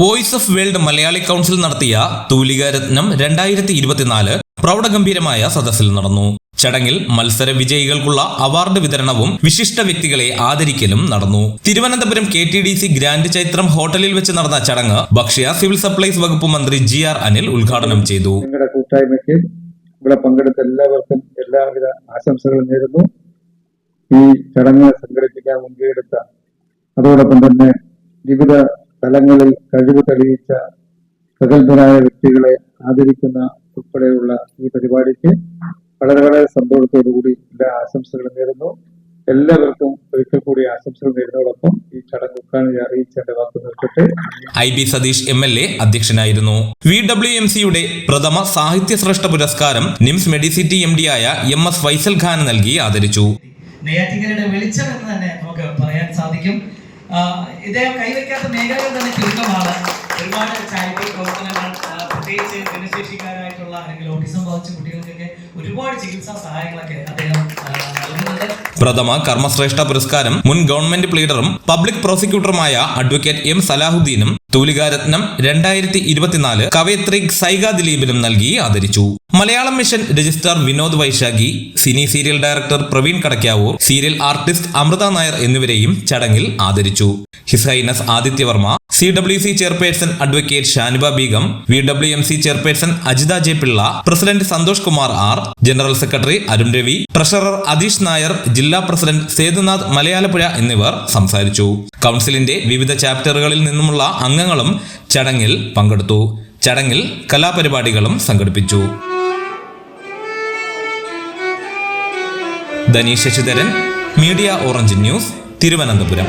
Voice of world Malayali council നടത്തിയ തൂലികാരത്നം രണ്ടായിരത്തി ഇരുപത്തിനാല് പ്രൗഢഗംഭീരമായ സദസ്സിൽ നടന്നു. ചടങ്ങിൽ മത്സര വിജയികൾക്കുള്ള അവാർഡ് വിതരണവും വിശിഷ്ട വ്യക്തികളെ ആദരിക്കലും നടന്നു. Thiruvananthapuram K T D C grand Chaithram ഹോട്ടലിൽ വെച്ച് നടന്ന ചടങ്ങ് ഭക്ഷ്യ സിവിൽ സപ്ലൈസ് വകുപ്പ് മന്ത്രി ജി ആർ അനിൽ ഉദ്ഘാടനം ചെയ്തു. ഇവിടെ പങ്കെടുത്ത എല്ലാവർക്കും എല്ലാവിധ ആശംസകളും നേരുന്നു. ഈ ചടങ്ങ് സംഘടിപ്പിക്കാൻ മുൻകൈയെടുത്ത അതോടൊപ്പം തന്നെ വിവിധ തലങ്ങളിൽ കഴിവ് തെളിയിച്ച പ്രഗത്ഭരായ വ്യക്തികളെ ആദരിക്കുന്ന ഉൾപ്പെടെയുള്ള ഈ പരിപാടിക്ക് വളരെ വളരെ സന്തോഷത്തോടുകൂടി എല്ലാ ആശംസകളും നേരുന്നു. എല്ലാവർക്കും ഒരിക്കൽ കൂടി ആശംസകൾ നേരുന്നതോടൊപ്പം ഈ ചടങ്ങ് ഉദ്ഘാടനം അറിയിച്ച എന്റെ വാക്ക് നിർത്തട്ടെ I B Satheesh M L A അധ്യക്ഷനായിരുന്നു. വി ഡബ്ല്യു എം സിയുടെ പ്രഥമ സാഹിത്യ ശ്രേഷ്ഠ പുരസ്കാരം നിംസ് മെഡിസിറ്റി എം ഡി ആയ എം എസ് ഫൈസൽ ഖാൻ നൽകി ആദരിച്ചു. നെയ്യാറ്റിങ്കരയുടെ വെളിച്ചം എന്ന് തന്നെ നമുക്ക് പറയാൻ സാധിക്കും. ഇദ്ദേഹം കൈവയ്ക്കാത്ത മേഖലകൾ തന്നെ ചുരുക്കമാണ്. ഒരുപാട് ചാരിറ്റി പ്രവർത്തനങ്ങൾ പ്രത്യേകിച്ച് ഭിന്നശേഷിക്കാരായിട്ടുള്ള അല്ലെങ്കിൽ ഓട്ടിസം ബാധിച്ച കുട്ടികൾക്കൊക്കെ ഒരുപാട് ചികിത്സാ സഹായങ്ങളൊക്കെ അദ്ദേഹം പ്രഥമ കർമ്മശ്രേഷ്ഠ പുരസ്കാരം മുൻ ഗവൺമെന്റ് പ്ലീഡറും പബ്ലിക് പ്രോസിക്യൂട്ടറുമായ അഡ്വക്കേറ്റ് എം സലാഹുദ്ദീനും തൂലികാരത്നം രണ്ടായിരത്തി ഇരുപത്തിനാല് കവയത്രി സൈഗ ദിലീപിനും നൽകി ആദരിച്ചു. Malayalam mission registrar Vinod Vaisakhi cine serial director Praveen Kadakkavoor serial artist Amritha Nair എന്നിവരെയും ചടങ്ങിൽ ആദരിച്ചു. His Highness Adityavarma C W C chairperson advocate Shaniba Beegum V W M C chairperson Ajitha J Pillai president Santhosh Kumar R general secretary Arun Ravi treasurer Atheesh Nair ജില്ലാ president Sethunath Malayalapuzha എന്നിവർ സംസാരിച്ചു. കൗൺസിലിന്റെ വിവിധ ചാപ്റ്ററുകളിൽ നിന്നുമുള്ള അംഗങ്ങളും ചടങ്ങിൽ പങ്കെടുത്തു. ചടങ്ങിൽ കലാപരിപാടികളും സംഘടിപ്പിച്ചു. Dhaneesh Sasidharan media orange news Thiruvananthapuram.